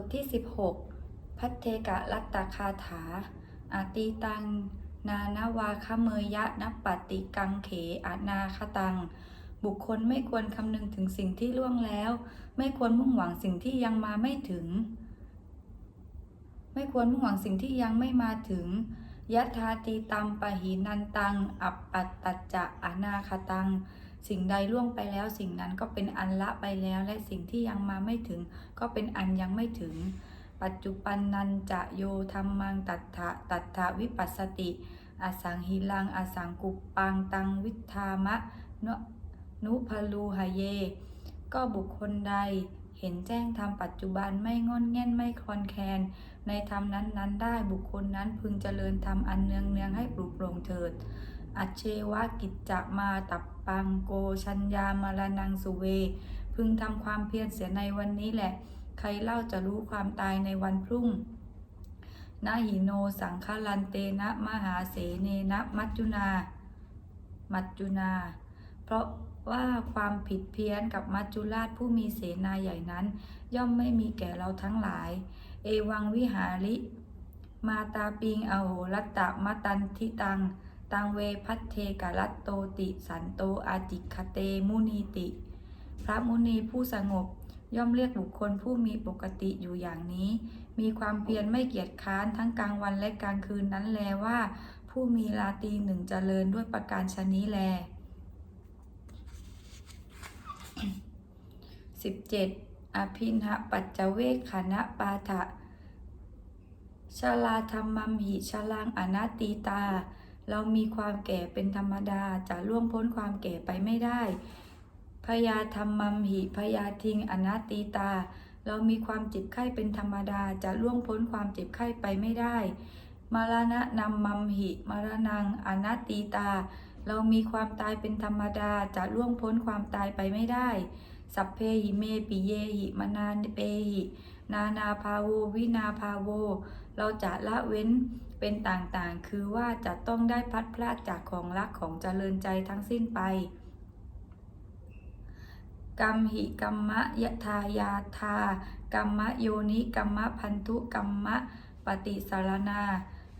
ทที่ 16 พัทเทกะรัตตคาถาอาตีตัง นานาวาคเมยะนปฏิกังเขอานาคตัง บุคคลไม่ควรคำนึงถึงสิ่งที่ล่วงแล้ว ไม่ควรมุ่งหวังสิ่งที่ยังมาไม่ถึง ไม่ควรมุ่งหวังสิ่งที่ยังไม่มาถึงยัตถาตีตัมปะหินันตัง อัปปัตตจจะอนาคตัง สิ่งใดล่วงไปแล้ว สิ่งนั้นก็เป็นอันละไปแล้ว และสิ่งที่ยังมาไม่ถึง ก็เป็นอันยังไม่ถึง ปัจจุปันนันจะโยธรรมังตัตถะตัตถะวิปัสสติอสังหิลังอสังกุปปังตังวิธามะนุพลูหะเย ก็บุคคลใดเห็นแจ้งธรรมปัจจุบันไม่งอนแง่นไม่คลอนแคลนในธรรมนั้นๆ ได้บุคคลนั้นพึงเจริญธรรมอันเนืองเนืองให้ปลุกโปร่งเถิด อัเชวะกิจจะมาตับปังโกชัญญามรนังสุเว พึงทำความเพียรเสียในวันนี้แหละ ใครเล่าจะรู้ความตายในวันพรุ่งนาหิโนสังฆลันเตนะมหาเสเนนะมัจจุนา มัจจุนา เพราะว่าความผิดเพี้ยนกับมัจจุราชผู้มีเสนาใหญ่นั้น ย่อมไม่มีแก่เราทั้งหลาย เอวังวิหาริ มาตาปิงอโหรัตตะมตันทิตัง ตังเวพัทเทกรัตโตติสันโตอาจิคเตมุนีติ พระมุนีผู้สงบย่อมเรียกบุคคลผู้มีปกติอยู่อย่างนี้ มีความเพียรไม่เกียจค้านทั้งกลางวันและกลางคืนนั้นแลว่า ผู้มีราตีหนึ่งเจริญด้วยประการชนี้แล 17. อภินหปัจจเวคขณะปาทะชาลาธรรมมหิชลังอนัตตีตา เรามีความแก่เป็นธรรมดาจะล่วงพ้นความแก่ไปไม่ได้ พยาธรรมัมหิพยาทิงอนัตตีตา เรามีความเจ็บไข้เป็นธรรมดาจะล่วงพ้นความเจ็บไข้ไปไม่ได้ มรณะนำมัมหิ มรณังอนัตตีตา เรามีความตายเป็นธรรมดาจะล่วงพ้นความตายไปไม่ได้ สัพเพหิเมปิเยหิมนาเปหิ นานาภาโววินาภาโว เราจะละเว้นเป็นต่างๆ คือว่าจะต้องได้พัดพลาดจากของรักของเจริญใจทั้งสิ้นไปกรรมหิกรรมะยะทายาทากรรมะโยนิกรรมะพันธุกรรมะปฏิสารนา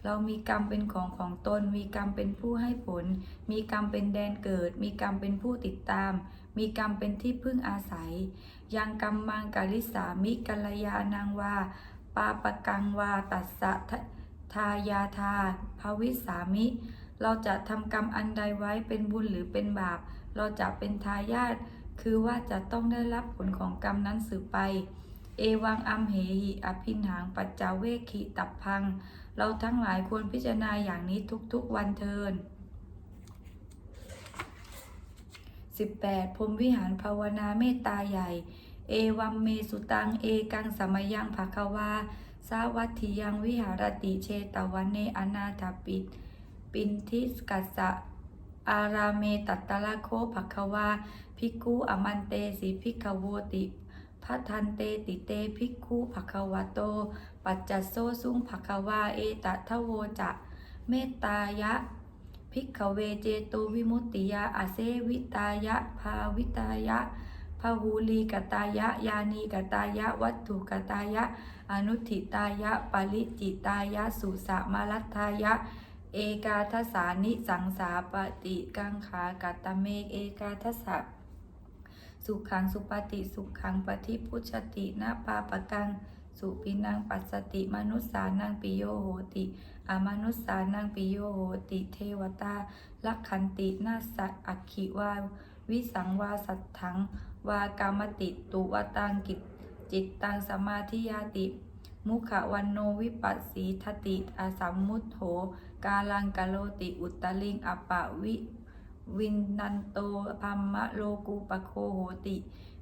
เรามีกรรมเป็นของของตน มีกรรมเป็นผู้ให้ผล มีกรรมเป็นแดนเกิด มีกรรมเป็นผู้ติดตาม มีกรรมเป็นที่พึ่งอาศัย ยังกรรมมังกาลิสามิกัลยานังวา ปาปกังวาตัสสะทะทายาทาภวิสามิ เราจะทำกรรมอันใดไว้เป็นบุญหรือเป็นบาป เราจะเป็นทายาทคือว่าจะต้องได้รับผลของกรรมนั้นสืบไป เอวังอัมเหหิอภินหางปัจจาเวคิตับพัง เราทั้งหลายควรพิจารณาอย่างนี้ทุกๆวันเทิน 18. พรมวิหารภาวนาเมตตาใหญ่ เอวัมเมสุตัง เอกังสมยังภควา สาวัตถิยังวิหารติเชตวันเนอนาถปิตปินทิสกัสสะอาราเมตัตตะละโคภควา ภิกขุอมันเตสิภิกขโวติพัทันเตติเตภิกขุภควาโต ปัจจัสโซสุงภควาเอตทะโวจะ เมตตายะ ภิกขเวเจโตวิมุตติยาอาเซวิตายะภาวิตายะพาหูลีกตายะ ยานีกตายะ วัตถุกตายะ อนุทิตายะ ปริจิตายะ สุสะมารัตทายะ เอกาทสานิสังสาปฏิกังขากัตตะเมก เอกาทสะสุขังสุปฏิสุขังปฏิพุชตินาปาปกัง สุปินังปัสสติมนุสสานังปิโยโหติอามนุสสานังปิโยโหติเทวตาลักขันตินาสัอักขิวาวิสังวาสัทถัง วากามติตุวตังกิจจิตตังสมาธิยาติ มุขวันโนวิปัสสีทติอาสัมมุตโถกาลังกโลติอุตตลิงอปะวิวินนันโตพัมมะโลกูปะโคโหติ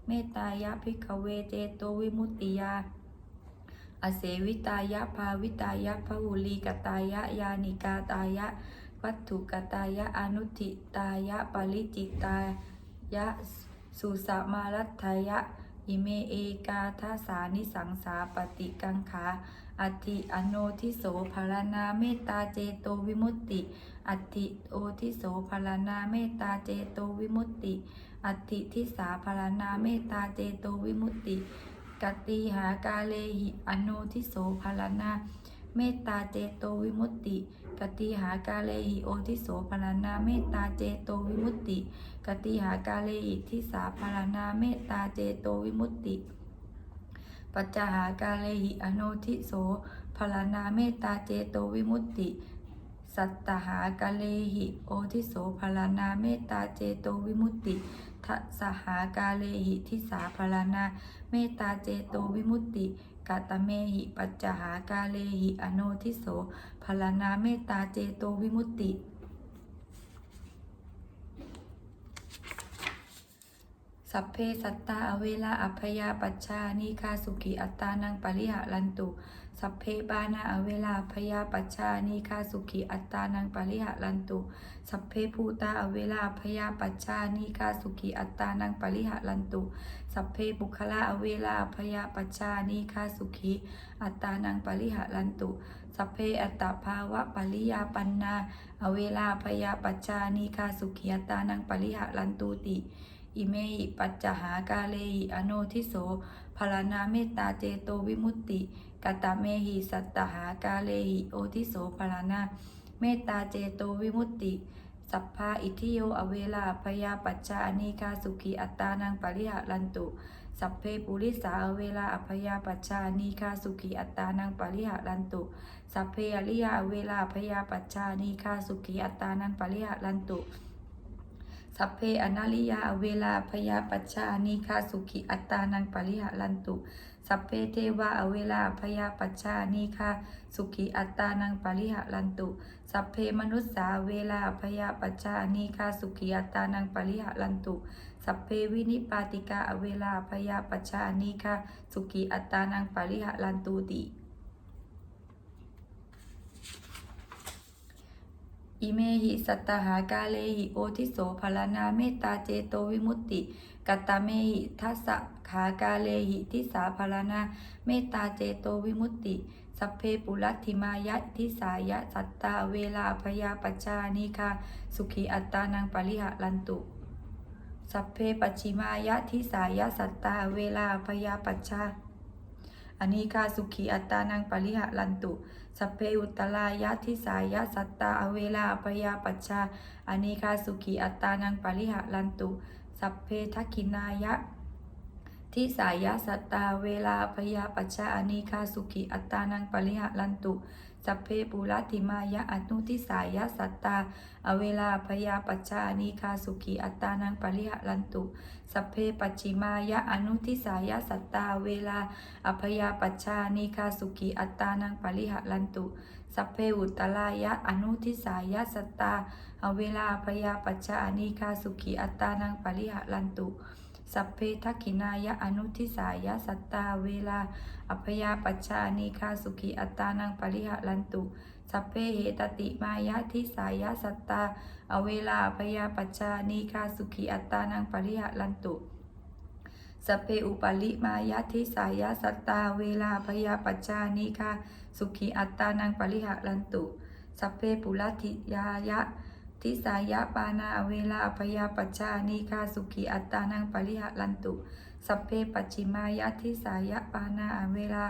เมตายะภิกเวเจโตวิมุตติยา อเสวิตายะภาวิตายะพหุลีกตายะยานิกาตายะ วัตถุกตายะอนุทิตายะปริจิตายะสุสมารัตถายะอิเมเอกาทัสานิสังสาปฏิกังขาอัติอโนทิโสภารนาเมตตาเจโตวิมุตติ อัติโอทิโสภารนาเมตตาเจโตวิมุตติ อัติทิสาภารนาเมตตาเจโตวิมุตติ กติหากาเลหิอโนทิโสภาลนาเมตตาเจโตวิมุตติ กติหากาเลหิโอทิโสภาลนาเมตตาเจโตวิมุตติ กติหากาเลหิทิสาภาลนาเมตตาเจโตวิมุตติ ปัจจหากาเลหิอโนทิโสภาลนาเมตตาเจโตวิมุตติ สัตตหากาเลหิโอทิโสภาลนาเมตตาเจโตวิมุตติ ทัสหากาเลหิทิสาภาลนา เมตตาเจโตวิมุตติกาตเมหิปัจจหากาเลหิอโนทิโสภาลนาเมตตาเจโตวิมุตติสัพเพสัตตาอเวลาอัพยาปัชชานิคาสุกิอัตตานังปริหะรันตุ สัพเพบานาอเวลาพยาปัชชานิคาสุกิอัตตานังปริหะรันตุ สัพเพภูตาอเวลาพยาปัชชานิคาสุกิอัตตานังปริหะรันตุ สัพเพบุคละอเวลาพยาปัชชานิคาสุขีอัตตานังปริหะรันตุ สัพเพอัตตภาวะปริยาปันนาอเวลาพยาปัชชานิคาสุขีอัตตานังปริหะรันตุติอิเมหิปัจจหากาเลหิอโนทิโสพลานาเมตตาเจโตวิมุตติ กตเมหิสัตตหากาเลหิโอทิโสพลานาเมตตาเจโตวิมุตติ สัพพาอิทิโยอเวลาพยาปัจจานิกาสุขีอัตตานังปริหะรันตุ สัพเพปุริสาอเวลาอภยาปัจจานิคาสุขีอัตตานังปริหะรันตุ สัพเพอริยาเวลาพยาปัจจานิคาสุขีอัตตานังปริหะรันตุสัพเพอนาลิยาเวลาพยาปัชชานิคาสุขิอัตตานังปริหะรันตุ สัพเพเทวาเวลาพยาปัชชานิคาสุขิอัตตานังปริหะรันตุ สัพเพมนุสสาเวลาพยาปัชชานิคาสุขิอัตตานังปริหะรันตุ สัพเพวินิปาติกาเวลาพยาปัชชานิคาสุขิอัตตานังปริหะรันตุติอิเมหิสัตตหากาเลหิโอทิโสภลนาเมตตาเจโตวิมุตติ กัตตาเมหิทัสสะ ขากาเลหิทิสาภลนาเมตตาเจโตวิมุตติสัพเพปุรัติมายะทิสายะสัตตาเวลาพยาปัจานิคาสุขีอัตตานังปริหะรันตุ สัพเพปัจฉิมายะทิสายะสัตตาเวลาพยาปัจาอนิคาสุขีอัตตานังปริหะรันตุ สัพเพอุตตรายะทิสายะสัตตาอเวลาปยาปัชชาอนิคาสุขีอัตตานังปริหะรันตุ สัพเพทักขินายะ ทิสายะสัตตาเวลาพยาปัชชาอนิคาสุขีอัตตานังปริหะรันตุสัพเพปุรัติมายะอนุทิสายะสัตตา อเวลาพยาปัชชานิคาสุขีอัตตานังปริหะรันตุ สัพเพปัจิมายะอนุทิสายะสัตตา เวลาอภยาปัชชานิคาสุขีอัตตานังปริหะรันตุ สัพเพอุตตรายะอนุทิสายะสัตตา อเวลาอภยาปัชชานิคาสุขีอัตตานังปริหะรันตุ สัพเพทักขินายะอนุทิสายะสัตตาเวลาอภยาปัชชานิคาสุขีอัตตานังปริหะรันตุ สัพเพเหตติมายะทิสายะสัตตา อเวลาอภยาปัชชานิคาสุขีอัตตานังปริหะรันตุสัพเพอุปลิมายะทิสายะสัตตาเวลาพยาปัจจานิคาสุขีอัตตานังปริหะรันตุสัพเพปุรัติยายะ ทิสายะปานาเวลาพยาปัจจานิคาสุขีอัตตานังปริหะรันตุ สัพเพปัจฉิมายะทิสายะปานาเวลา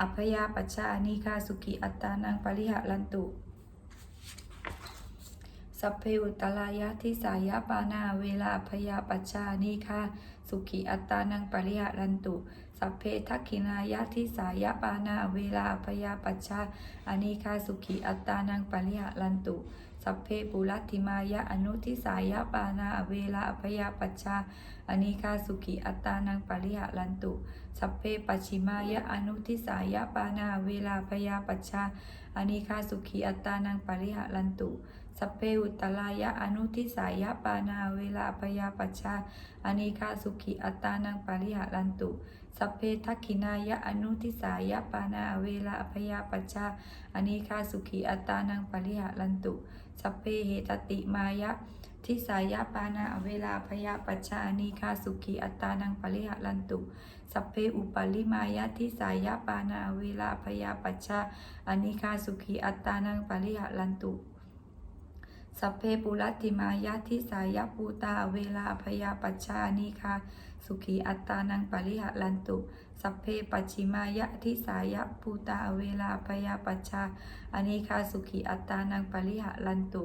อัพยาปัจจานิคาสุขีอัตตานังปริหะรันตุสัพเพอุตตรายะทิสายะปานาเวลาพยาปัจจานิคาสุขีอัตตานังปริหะรันตุ สัพเพทักขินายะทิสายะปานาเวลาพยาปัจจาอนิคาสุขีอัตตานังปริหะรันตุ สัพเพปุรัติมายะอนุทิสายะปานาเวลาพยาปัจจาอนิคาสุขีอัตตานังปริหะรันตุ สัพเพปัจฉิมายะอนุทิสายะปานาเวลาพยาปัจจาอนิคาสุขีอัตตานังปริหะรันตุสัพเพอุตตรายะอนุทิสายะปานาเวลาพยาปัชชาอนิคาสุขีอัตตานังปริหะรันตุ สัพเพทักขินายะอนุทิสายะปานาเวลาพยาปัชชาอนิคาสุขีอัตานังปริหะรันตุ สัพเพเหตติมายะทิสายะปานาเวลาพยาปัชชาอนิคาสุขีอัตานังปริหะรันตุสัพเพอุปาลิมายะทิสายะปานาเวลาพยาปัชชาอนิคาสุขีอัตานังปริหะรันตุ สัพเพปุรัตติมายะทิสายะปูตาเวลาพยาปัชชานิคา สุขีอัตตานังปริหะรันตุ สัพเพปัจฉิมายะทิสายะภูตาเวลาพยาปัชชาอเนคาสุขีอัตตานังปริหะรันตุ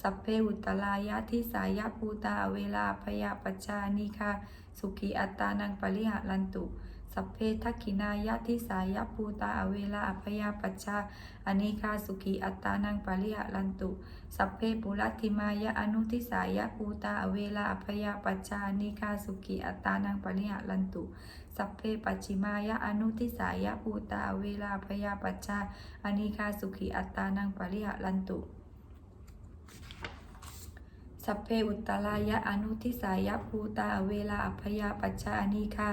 สัพเพอุตตรายะทิสายะภูตาเวลาพยาปัชชานิคาสุขีอัตตานังปริหะรันตุ สัพเพทักขินายะทิสายะภูตาเวลาพยาปัชชาอเนคาสุขีอัตตานังปริหะรันตุ สัพเพปุรัติมายะอนุทิสายะภูตาเวลาพยาปัชชานิคาสุขีอัตตานังปริหะรันตุ สัพเพปัจฉิมายะอนุทิสายะภูตาเวลาพยาปัชชาอนิคาสุขีอัตตานังปริหะรันตุสัพเพอุตตรายะอนุทิสายะภูตาเวลาอภยาปัชชาอนิคา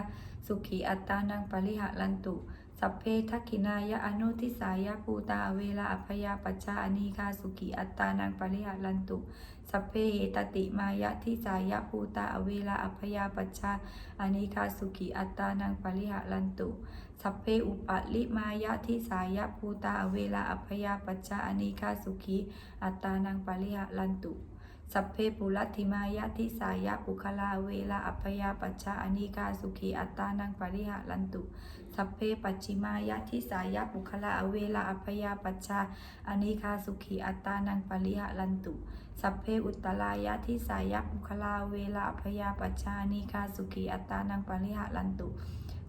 สุขีอัตตานังปริหะรันตุ สัพเพทักขินายะอนุทิสายะภูตาเวลาอภยาปัชชาอนิคาสุขีอัตตานังปริหะรันตุ สัพเพเหตติมายะทิสายะภูตาเวลาอภยาปัชชาอนิคาสุขีอัตตานังปริหะรันตุ สัพเพอุปะลิมายะทิสายะภูตาเวลาอภยาปัชชาอนิคาสุขีอัตตานังปริหะรันตุสัพเพปุรัติมายะทิสายะปุคลาเวลาอัพยาปัชชาอนิกาสุขีอัตตานังปริหะรันตุ สัพเพปัจฉิมายะทิสายะปุคลาเวลาอัพยาปัชชาอนิคาสุขีอัตตานังปริหะรันตุสัพเพอุตตรายะทิสายะปุคลาเวลาอัพยาปัชชาอนิคาสุขีอัตตานังปริหะรันตุ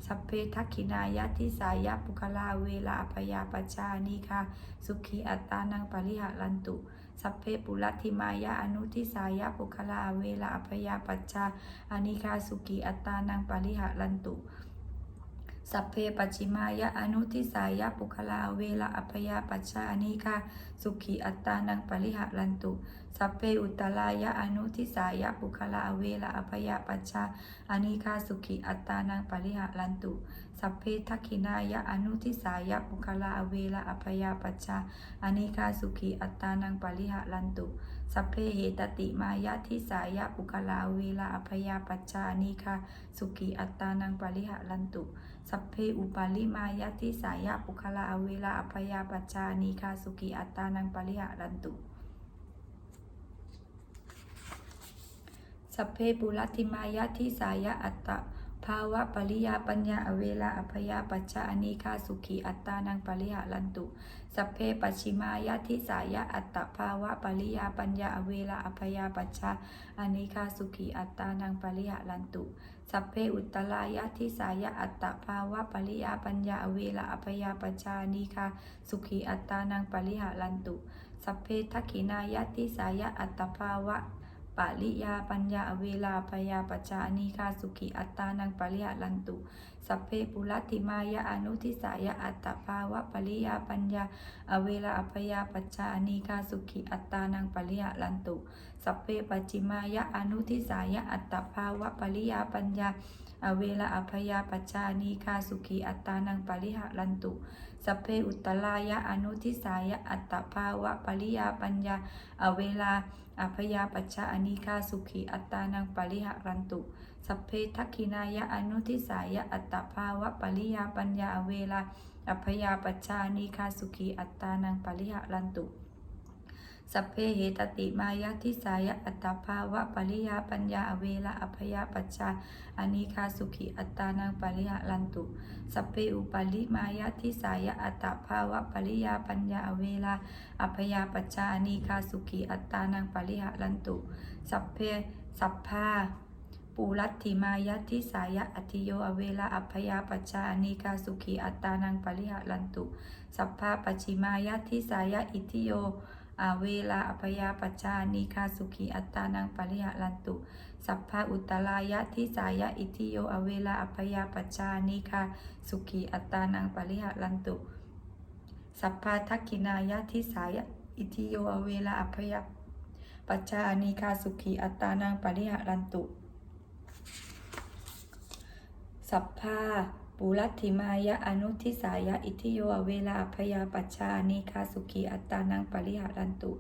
สัพเพทักขินายะทิสายะปุคลาเวลาอัพยาปัชชาอนิคาสุขีอัตตานังปริหะรันตุสัพเพปุรัติมายะอนุทิสายะปุคลาเวลาอภยาปัชชาอานิคาสุกิอัตตานังปริหะรันตุ สัพเพปัจฉิมายะอนุทิสายะปุคลาเวลาอภยาปัชชาอานิคาสุขีอัตตานังปริหะรันตุ สัพเพอุตตรายะอนุทิสายะปุคลาเวลาอภยาปัชชาอานิคาสุขีอัตตานังปริหะรันตุ สัพเพทักขินายะอนุทิสายะปุคลาเวลาอภยาปัชชาอานิคาสุขีอัตตานังปริหะรันตุ สัพเพเหตติมายะทิสายะปุคลาเวลาอภยาปัชชานิคาสุขีอัตตานังปริหะรันตุ สัพเพอุปาลิมายะทิสายะปุคลาเวลาอภยาปัชชานิคาสุขีอัตตานังปริหะรันตุสัพเพปุรัติมายะทิสายะอัตตะภาวะปริยาปัญญาอเวลาอภยาปัชชานิคาสุขีอัตตานังปริหะรันตุ สัพเพปัจฉิมายะทิสายะอัตตภาวะปริยาปัญญาอเวลาอภยาปัชชาอนิคาสุขีอัตตานังปริหะรันตุ สัพเพอุตตรายะทิสายะอัตตภาวะปริยาปัญญาอเวลาอภยาปัชชาอนิคาสุขีอัตตานังปริหะรันตุ สัพเพทักขินายะทิสายะอัตตภาวะปาลิยาปัญญาอเวลาพยาปัจจานิคาสุขีอัตตานังปริยะลันตุ สัพเพปุรัติมายะอนุทิสายะอัตตภาวะปริยาปัญญา อเวลาอภยาปัจจานิคาสุขีอัตตานังปริยะลันตุ สัพเพปัจจิมายะอนุทิสายะอัตตภาวะปริยาปัญญา อเวลาอภยาปัจจานิคาสุขีอัตตานังปริหะลันตุสัพเพอุตตรายะอนุทิสายะอัตตภาวะปริยาปัญญา อเวลาอภยาปัชชานิคาสุขีอัตตานังปริหะรันตุ สัพเพทักขินายะอนุทิสายะอัตตภาวะปริยาปัญญาเวลาอภยาปัชาอนิคาสุขีอัตตานังปริหะรันตุ สัพเพเหตติมายะทิสายะอัตตภาวะปริยาปัญญาเวลาอภยาปัชชาอนิคาสุขีอัตตานังปริหะรันตุ สัพเพอุปาลิมายะทิสายะอัตตภาวะปริยาปัญญาเวลา อัพยาปัจจานีคาสุขีอัตตานังปริหะรันตุ สัพเพสัพพา ปูรัตถิมายะทิสายะอัติโยอเวลาอัพยาปัจจานีคาสุขีอัตตานังปริหะรันตุ สัพพาปัจฉิมายะทิสายะอิทิโยอเวลาอัพยาปัจจานีคาสุขีอัตตานังปริหะรันตุ สัพพาอุตตรายะทิสายะอิทิโยอเวลาอัพยาปัจจานีคาสุขีอัตตานังปริหะรันตุ สัพพาทักขินายะทิสายะอิทิโยอเวลาอัพยาปัจจานิคาสุขีอัตตานังปริหะรันตุ สัพพาปุรัตถิมายะอนุทิสายะอิทิโยเวลาพยาปัจจานิคาสุขีอัตตานังปริหะรันตุ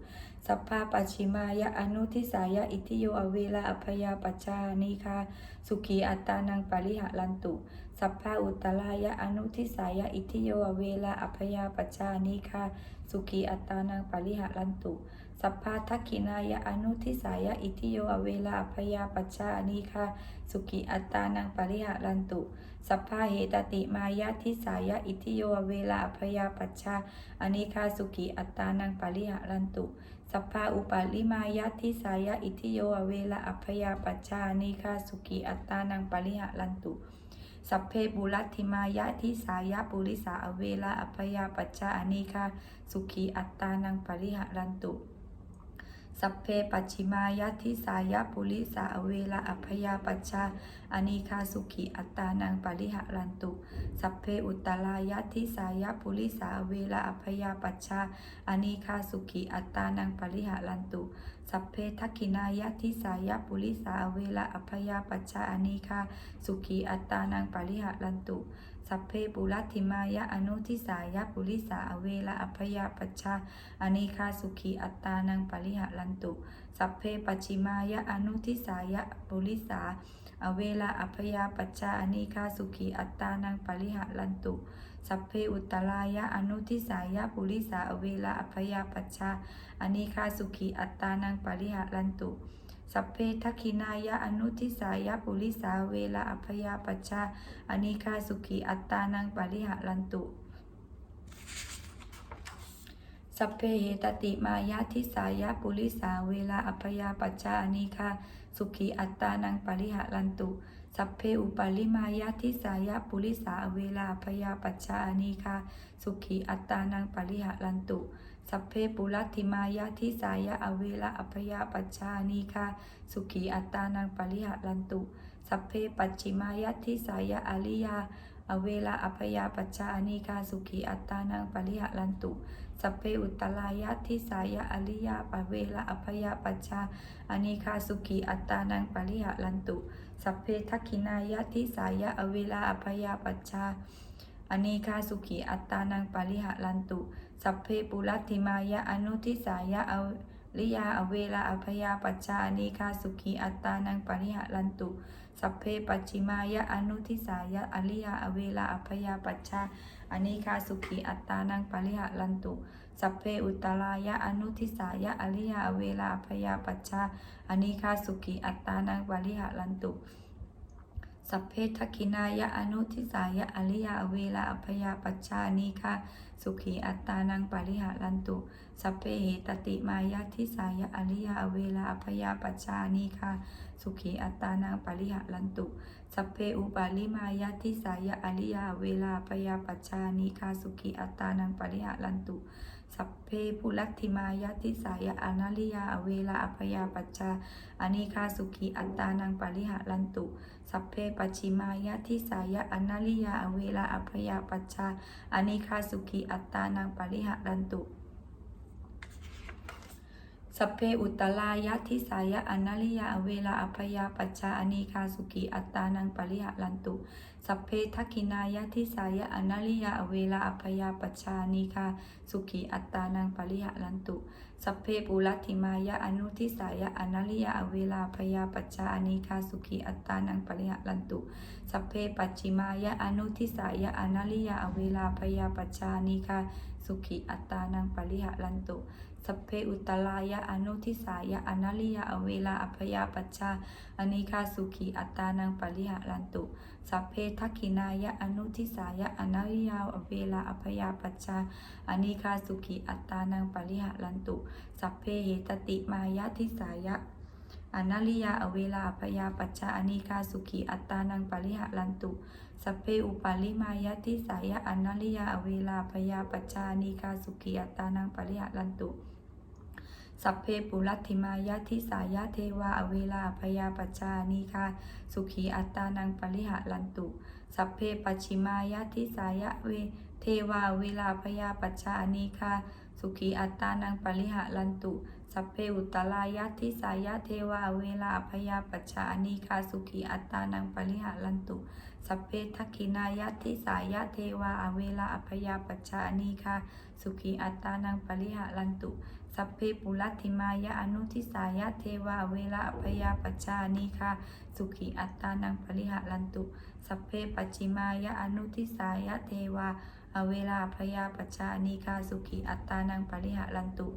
สัพพาปัจฉิมายะอนุทิสายะอิทิโยเวลาพยาปัจจานิคาสุขีอัตตานังปริหะรันตุ สัพพาอุตตรายะอนุทิสายะอิทิโยเวลาอพยาปัจจานิคาสุขีอัตตานังปริหะรันตุ สัพพะทักขินายะอนุทิสายะอิทิโยอเวลาอภยาปัชชาอนีคาสุขิอัตตานังปริหารันตุ สัพพะเหตติมายะทิสายะอิทิโยอเวลาอภยาปัชชาอนีคาสุขิอัตตานังปริหารันตุ สัพพะอุปาลิมายะทิสายะอิทิโยอเวลาอภยาปัชชาอนีคาสุขิอัตตานังปริหารันตุสัพเพบุรัติมายะทิสายะปุริสาอเวลาอภยาปัชชาอนีคาสุขีอัตตานังปริหารันตุ สัพเพปัจฉิมายะทิสายะปุริสาเวลาอภยาปัชชา อนีคาสุขีอัตตานังปริหารันตุ สัพเพอุตตรายะทิสายะปุริสาเวลาอภยาปัชชาอนีคาสุขีอัตตานังปริหารันตุ สัพเพทักขินายะทิสายะปุริสาเวลาอภยาปัชชาอนีคาสุขีอัตตานังปริหารันตุสัพเพปุรัติมายะอนุทิสายะปุริสาอเวลาอภยาปัชชาอนีคาสุขีอัตตานังปริหารันตุ สัพเพปัจฉิมายะอนุทิสายะปุริสา อเวลาอภยาปัชชาอนีคาสุขีอัตตานังปริหารันตุสัพเพอุตตรายะอนุทิสายะปุริสาอเวลาอภยาปัชชาอนีคาสุขีอัตตานังปริหารันตุสัพเพทักขินายะอนุทิสายะปุริสาเวลาอภยาปัชชาอนีคาสุขีอัตตานังปริหารันตุสัพเพเหตติมายะทิสายะปุริสาเวลาอัพยาปัจจานีคา สุขีอัตตานังปริหารันตุ สัพเพอุปาลิมายะทิสายะปุริสาเวลาอัพยาปัจจานีคาสุขีอัตตานังปริหารันตุ สัพเพปุรัติมายะทิสายะอเวลาอพยาปัจจานีคาสุขีอัตตานังปริหารันตุ สัพเพปัจฉิมายะทิสายะอริยาอเวลาอพยาปัจจานีคาสุขีอัตตานังปริหารันตุ สัพเพอุตตรายะทิสายะอริยาปเวละอภยาปัชชาอนีคาสุขีอัตตานังปริหารันตุ สัพเพทักขินายะทิสายะอเวลาอภยาปัชชาอเนคาสุขีอัตตานังปริหารันตุ สัพเพปุรัติมายะอนุทิสายะอริยาอเวลาอภยาปัชชาอเนคาสุขีอัตตานังปริหารันตุ สัพเพปัจฉิมายะอนุทิสายะอริยาอเวลาอภยาปัชชา อนีคาสุขีอัตตานังปริหารันตุ สัพเพอุตตรายะอนุทิสายะอริยาเวลาพยาปัชชาอนีคาสุขีอัตตานังปริหารันตุ สัพเพทักินายะอนุทิสายะอริยาเวลาพยาปัชชานีคาสุขีอัตตานังปริหารันตุ สัพเพเหตติมายะทิสายะอริยาเวลาพยาปัชชานีคาสุขีอัตตานังปริหารันตุ สัพเพอุปาลิมายะทิสายะอริยาเวลาพยาปัชชานีคาสุขีอัตานังปริหารันตุ สัพเพปุรัตถิมายะทิสายะอนาลิยาเวลาอภยาปัชชาอนีคาสุขีอัตตานังปริหารันตุ สัพเพปัจฉิมายะทิสายะอนาลิยาเวลาอภยาปัชชาอนีคาสุขีอัตตานังปริหารันตุ สัพเพอุตตรายะทิสายะอนาลิยาเวลาอภยาปัชชาอนีคาสุขีอัตตานังปริหารันตุ สัพเพทักขินายะทิสายะอนาลิยาเวลาอภยาปัชชานีคาสุขีอัตตานังปริหารันตุ สัพเพปุรัติมายะอนุทิสายะอนาลิยาเวลาพยาปัชชาอนีคาสุขีอัตตานังปริหารันตุ สัพเพปัจฉิมายะอนุทิสายะอนาลิยาเวลาพยาปัชชานีคาสุขีอัตตานังปริหารันตุ สัพเพอุตตรายะอนุทิสายะอนาลิยาเวลาอภยาปัชชาอนีคาสุขีอัตตานังปริหารันตุ สัพเพทักขินายะอนุทิสายะอนาลิยาอเวลาอภยาปัชชาอนีคาสุขีอัตตานังปริหารันตุ สัพเพเหตติมายะทิสายะอนาลิยาอเวลาอภยาปัชชาอนีคาสุขีอัตตานังปริหารันตุ สัพเพอุปาลิมายะทิสายะอนาลิยาอเวลาพยาปัชชานีคาสุขีอัตตานังปริหารันตุ สัพเพปุรัตถิมายะทิสายะเทวาอเวลาพยาปัจจานีคาสุขีอัตตานังปริหารันตุ สัพเพปัจฉิมายะทิสายะเวเทวาเวลาพยาปัจจานีคาสุขีอัตตานังปริหารันตุ สัพเพอุตตรายะทิสายะเทวาเวลาพยาปัจจานีคาสุขีอัตตานังปริหารันตุ สัพเพทักขินายะทิสายะเทวาอเวลาอภยาปัจจานีคาสุขีอัตตานังปริหารันตุ สัพเพปุรัติมายะอนุทิสายะเทวาเวลาอภยาปชานีคาสุขีอัตตานังปริหะลันตุ สัพเพปัจจิมายะอนุทิสายะเทวาอเวลาอภยาปชานีคาสุขีอัตตานังปริหะลันตุ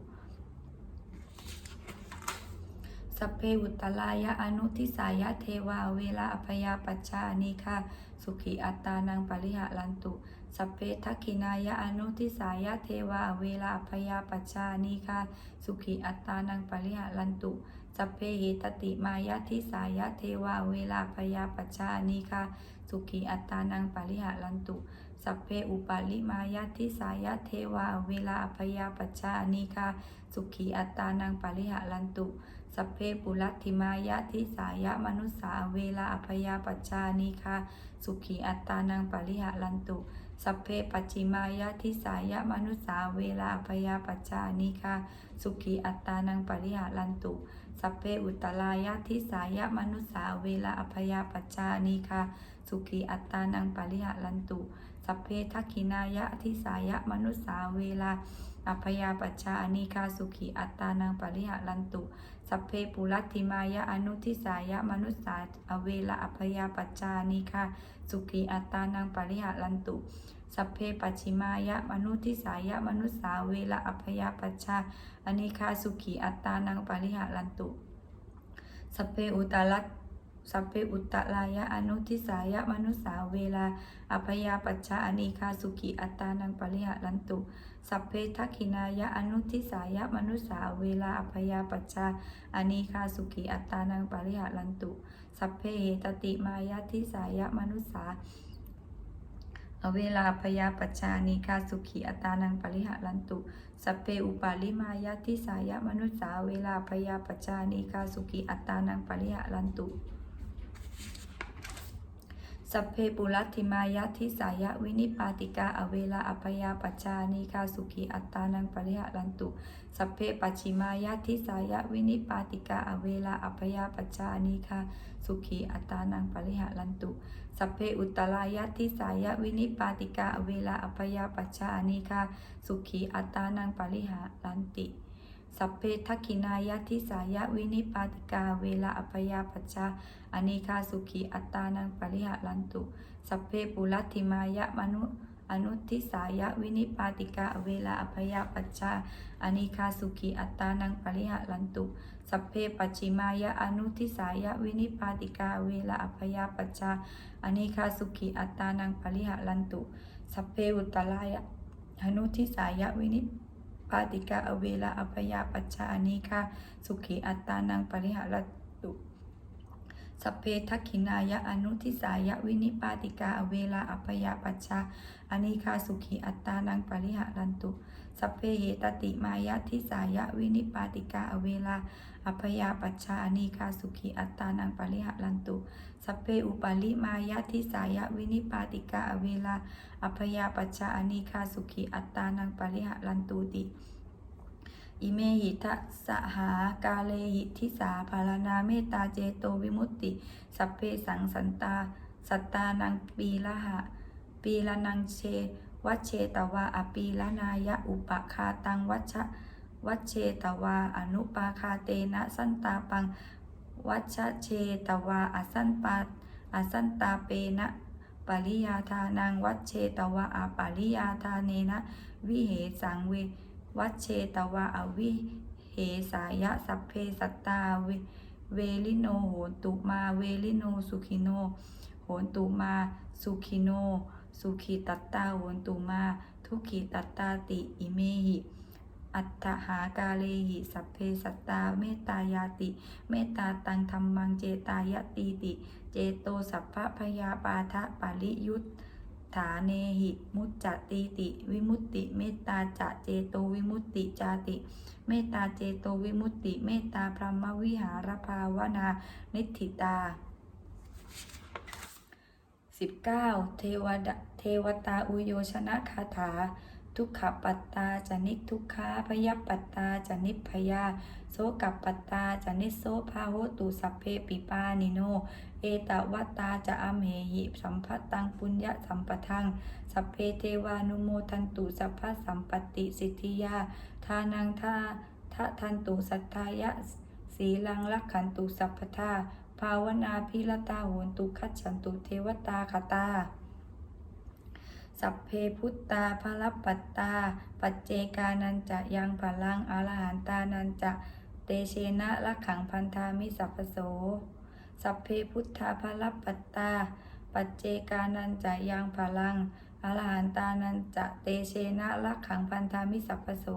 สเพอุตตรายะอนุทิสายะเทวาเวลาอภยาปัชชานิคาสุขีอัตตานังปริหะลันตุสเพทักขินายะอนุทิสายะเทวาเวลาอภยาปัชชานิคาสุขีอัตตานังปริหะลันตุสเพเหตติมายะทิสายะเทวาเวลาพยาปัชชานิคาสุขีอัตตานังปริหะลันตุสัพเพอุปาลิมายะทิสายะเทวาเวลาพยาปัชชานิคาสุขีอัตตานังปริหะลันตุ สัพเพปุรัติมายะทิสายะมนุสสาเวลาอภยาปัชชานิคาสุขีอัตตานังปริหะลันตุ สัพเพปัจจิมายะทิสายะมนุสสาเวลาอภยาปัชชานิคาสุขีอัตตานังปริหะลันตุ สัพเพอุตตรายะทิสายะมนุสสาเวลาอภยาปัชชานิคาสุขีอัตตานังปริหะลันตุ สัพเพทักขินายะทิสายะมนุสสาเวลา อภยาปัชชานิคาสุขีอัตตานังปริหะลันตุ สัพเพปุรัติมายะอนุทิสายะมนุสสาอเวลาอภยาปัจจานิคาสุขีอัตตานังปริหะลันตุ สัพเพปัจฉิมายะมนุทิสายะมนุสสาเวลาอภยาปัจจาอนิคาสุขีอัตตานังปริหะลันตุ สัพเพอุตตรัต สัพเพอุตตรายะอนุทิสายะมนุสาเวลาอภยาปัจจาอนิคาสุขีอัตตานังปริหะลันตุ สัพเพทักขินายะอนุทิสายะมนุสาเวลาอภยาปัจจาอนิคาสุขีอัตตานังปริหะลันตุ สัพเพเหตติมายะทิสายะมนุสาเวลาอภยาปัจจานิคาสุขีอัตานังปริหะลันตุ สัพเพอุปาลิมายะทิสายะมนุสสาเวลาอภยาปัจจานิคาสุขีอัตตานังปริหะลันตุ สัพเพปุรัติมายะทิสายะวินิปาติกาอเวลาอภยาปัจจานิคาสุขีอัตตานังปริหะลันตุ สัพเพปัจิมายะทิสายะวินิปาติกาอเวลาอภยาปัจจานิคาสุขีอัตตานังปริหะลันตุ สัพเพอุตตรายะทิสายะวินิปาติกาอเวลาอภยาปัจจานิคาสุขีอัตตานังปริหะลันติ สัพเพทักขินายะทิสายะวินิปาติกา เวลาอภยาปัจจาอนิคาสุขีอัตานังปริหะลันตุ สัพเพปุรัติมายะมนุอนุทิสายะวินิปาติกาเวลาอภยาปัจจาอนิคาสุขีอัตตานังปริหะลันตุ สัพเพปัจฉิมายะอนุทิสายะวินิปาติกาเวลาอภยาปัจจาอนิคาสุขีอัตตานังปริหะลันตุ สัพเพอุตตรายะอนุทิสายะวินิป ปาติกาอเวลาอภยาปัจจานิคาสุขีอัตตานังปริหะรันตุสัพเพทักขินายะอนุทิสายะวินิปาติกาอเวลาอัพยาปัชชาอนิคาสุขีอัตตานังปริหะรันตุ สัพเพเหตติมายะทิสายะวินิปาติกาอเวลา อัพยาปัชชาอนิคาสุขีอัตตานังปริหะลันตุ สัพเพอุปาลิมายะทิสายะวินิปาติกาอเวลา อัพยาปัชชาอนิคาสุขีอัตตานังปริหะลันตุติอิเมหิทะสหากาเลหิทิสาภารณาเมตตาเจโตวิมุตติ สัพเพสังสันตา สัตตานังปีละหะ ปีละนังเช วัชเชตวาอปีละนายะอุปคาตังวัชวัชเชตวาอนุปาคาเตนะสันตาปัง วัชเชตวาอสันปาอสันตาเปนะปริยาทานังวัชเชตวาอาปริยาทาเนนะวิเหสังเว วัชเชตวาอวิเหสายะสัพเพสัตตาเวเวลิโนโหนตุมาเวลิโนสุขิโนโหนตุมาสุขิโน สุขีตัตตาโหนตุมา ทุกขีตัตตาติอิเมหิ อัตถหากาเลหิ สัพเพสัตตาเมตายาติ เมตตาตังธรรมังเจตายตีติ เจโตสัพพพยาปาทะปาริยุตฐาเนหิ มุจจติติ วิมุตติ เมตตาจะเจโตวิมุตติจาติ เมตตาเจโตวิมุตติ เมตตาพรหมวิหารภาวนา นิธิตา 19. เทวดาเทวตาอุโยชนะคาถา ทุกขปัตตาจนิทุกขาพยปัตตาจนิพยา โสกัปปัตตาจนิโสภาโหตุสัพเพปิปานิโน เอตวัตตาจะอมเหหิ สัมพัตตังปุญญสัมปทัง สัพเพเทวานุโมทันตุสัพพสัมปติสิทธิยา ทานังทาทะทันตุสัทธายะสีลังลักขันตุสัพพทา ภาวนาพิรตาโหนตุคัจฉันตุเทวตาคตา สัพเพพุตตาภรปัตตา ปัจเจกานันจะยังพลังอรหันตานันจะเตเชนะละขังพันธามิสัพโส สัพเพพุทธาภลัปปัตตา ปัจเจกานันจะยังพลังอรหันตานันจะเตเชนะละขังพันธามิสัพโส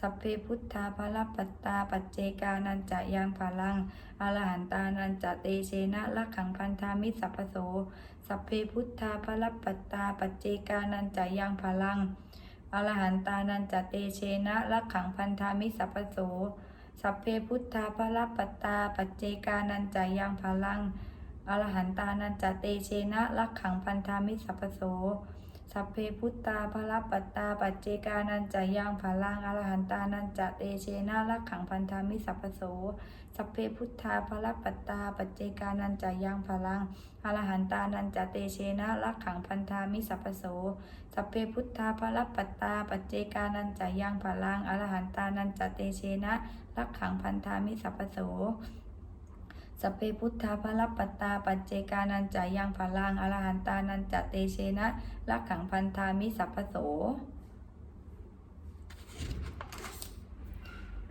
สัพเพพุทธาภลปัตตา ปัจเจกานันจะยังพลัง อรหันตานันจะเตเชนะละขังพันธามิสัพโสสัพเพพุทธาภลปัตตาปัจเจกานันจะยังพลังอรหันตานันจะเตเชนะละขังพันธามิสัพโส สัพเพพุทธาภลปัตตา ปัจเจกานันจะยังพลัง อรหันตานันจะเตเชนะลักขังพันธามิสัพโส สัพเพพุทธาภลัปปัตตาปัจเจกานันจะยังพลังอรหันตานันจะเตเชนะลักขังพันธามิสัพพโสสัพเพพุทธาภลัปปัตตาปัจเจกานันจะยังพลังอรหันตานันจะเตเชนะลักขังพันธามิสัพพโสสัพเพพุทธาภลัปปัตตาปัจเจกานันจะยังพลังอรหันตานันจะเตเชนะลักขังพันธามิสัพพโส สัพเพพุทธาภลัปปัตตา ปัจเจกานันจายังพลังอรหันตานันจเตเชนะรักขังพันธามิสัพพโส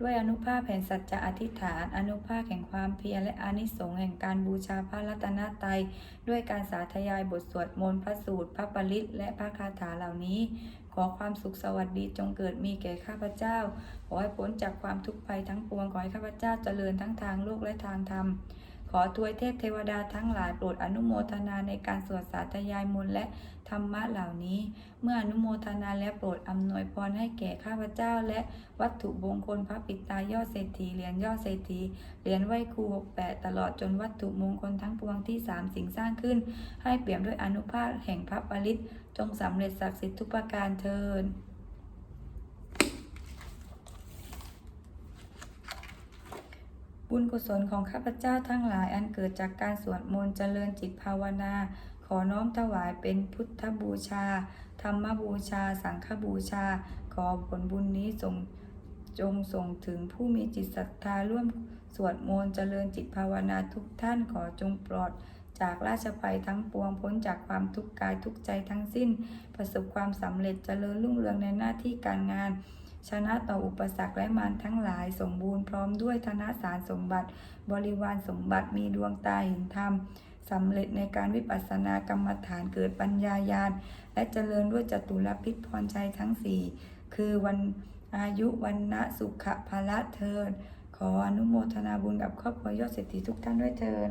ด้วยอนุภาพแห่งสัจจะอธิษฐาน อนุภาพแห่งความเพียรและอานิสงส์แห่งการบูชาพระรัตนตรัยด้วยการสาธยายบทสวดมนต์พระสูตร พระปริตและพระคาถาเหล่านี้ ขอความสุขสวัสดีจงเกิดมีแก่ข้าพเจ้า ขอให้พ้นจากความทุกข์ภัยทั้งปวง ขอให้ข้าพเจ้าเจริญทั้งทางโลกและทางธรรมขอทวยเทพเทวดาทั้งหลายโปรดอนุโมทนาในการสวดสาธยายมนต์และ ธรรมะเหล่านี้ เมื่ออนุโมทนาและโปรดอำนวยพรให้แก่ข้าพเจ้า และวัตถุมงคลพระปิตายอดเศรษฐีเหรียญยอดเศรษฐีเหรียญไหวครูหกแปดตลอดจนวัตถุมงคลทั้งปวงที่สามสิ่งสร้างขึ้น ให้เปี่ยมด้วยอนุภาพแห่งพระปริตจงสำเร็จศักดิ์สิทธิ์ทุกประการเทินบุญกุศลของข้าพเจ้าทั้งหลายอันเกิดจากการสวดมนต์เจริญจิตภาวนา ขอน้อมถวายเป็นพุทธบูชา ธรรมบูชา สังฆบูชา ขอผลบุญนี้ส่งจงส่งถึงผู้มีจิตศรัทธาร่วมสวดมนต์เจริญจิตภาวนาทุกท่านขอจงปลอด จากราชภัยทั้งปวงพ้นจากความทุกข์กายทุกใจทั้งสิ้น ประสบความสำเร็จเจริญรุ่งเรืองในหน้าที่การงาน ชนะต่ออุปสรรคและมารทั้งหลายสมบูรณ์พร้อมด้วยธนสารสมบัติ บริวารสมบัติมีดวงตาเห็นธรรม สำเร็จในการวิปัสสนากรรมฐานเกิดปัญญาญาณ และเจริญด้วยจตุรพิษพรชัยทั้งสี่คือวันอายุวันนะสุขภาละเทินขออนุโมทนาบุญกับครอบครัวยอดเศรษฐีทุกท่านด้วยเทิน